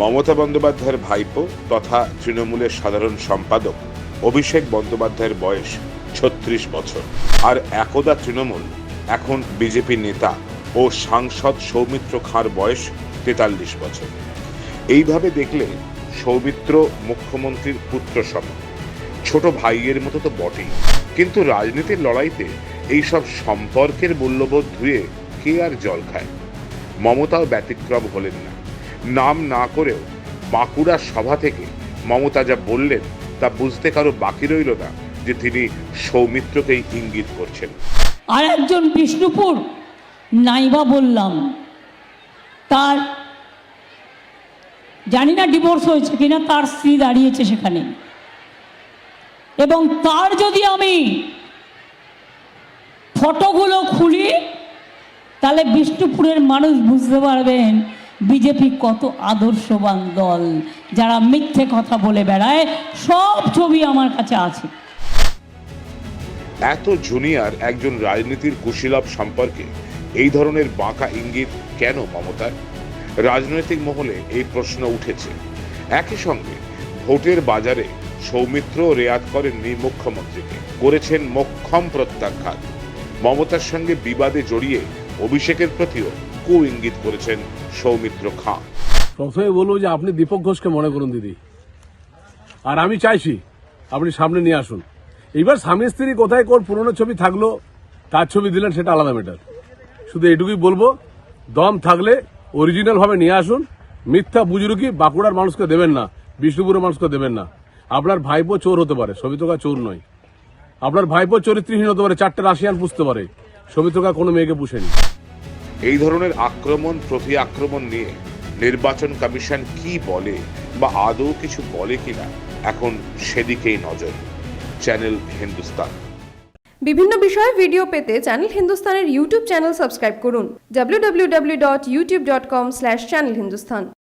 মমতা বন্দ্যোপাধ্যায়ের ভাইপো তথা তৃণমূলের সাধারণ সম্পাদক অভিষেক বন্দ্যোপাধ্যায়ের বয়স ছত্রিশ বছর। আর একদা তৃণমূল, এখন বিজেপি নেতা ও সাংসদ সৌমিত্র খাঁর বয়স তেতাল্লিশ বছর। এইভাবে দেখলে সৌমিত্র মুখ্যমন্ত্রীর পুত্র সম। ছোট ভাইয়ের মতো তো বটেই। কিন্তু রাজনীতির লড়াইতে এইসব সম্পর্কের মূল্যবোধ ধুয়ে কে আর জল খায়? মমতাও ব্যতিক্রম হলেন না। নাম না করেও বাঁকুড়া সভা থেকে মমতা যা বললেন তা বুঝতে কারও বাকি রইল না যে তিনি সৌমিত্রকেই ইঙ্গিত করছেন। আর একজন বিষ্ণুপুর, নাইবা বললাম, তার জানি না ডিভোর্স হয়েছে কিনা, তার স্ত্রী দাঁড়িয়েছে সেখানে। এবং তার যদি আমি ফটোগুলো খুলি, তাহলে বিষ্ণুপুরের মানুষ বুঝতে পারবেন বিজেপি কত আদর্শবান দল? যারা মিথ্যে কথা বলে বেড়ায়, সব ছবি আমার কাছে আছে। এত জুনিয়র একজন রাজনীতির কুশীলব সম্পর্কে এই ধরনের বাঁকা ইঙ্গিত কেন মমতার? রাজনৈতিক মহলে এই প্রশ্ন উঠেছে। একই সঙ্গে ভোটের বাজারে সৌমিত্র রেয়াত করেননি মুখ্যমন্ত্রীকে। করেছেন মক্ষম প্রত্যাখ্যাত মমতার সঙ্গে বিবাদে জড়িয়ে অভিষেকের প্রতিও কু ইঙ্গিত করেছেন সৌমিত্র খাঁ। প্রথমে বলব যে আপনি দীপক ঘোষকে মনে করুন, দিদি। আর আমি চাইছি আপনি সামনে নিয়ে আসুন। এইবার স্বামী স্ত্রী কোথায়, কোন পুরনো ছবি থাকল, তার ছবি দিলেন, সেটা আলাদা ম্যাটার শুধু এটুকুই বলব, দম থাকলে অরিজিনাল ভাবে নিয়ে আসুন। মিথ্যা বুজরুকি বাঁকুড়ার মানুষকে দেবেন না, বিষ্ণুপুরের মানুষকে দেবেন না। আপনার ভাইপো চোর হতে পারে সবিতকা চোর নয়। আপনার ভাইপো চরিত্রহীন হতে পারে, চারটে রাশিয়ান পুষতে পারে। সবিতকা কোনো মেয়েকে পুষেনি। এই ধরনের আক্রমণ, প্রতি আক্রমণ নিয়ে নির্বাচন কমিশন কি বলে বা আদৌ কিছু বলে কিনা, এখন সেদিকেই নজর। চ্যানেল হিন্দুস্তান। বিভিন্ন বিষয়ে ভিডিও পেতে চ্যানেল হিন্দুস্তানের ইউটিউব চ্যানেল সাবস্ক্রাইব করুন। www.youtube.com/channelhindustan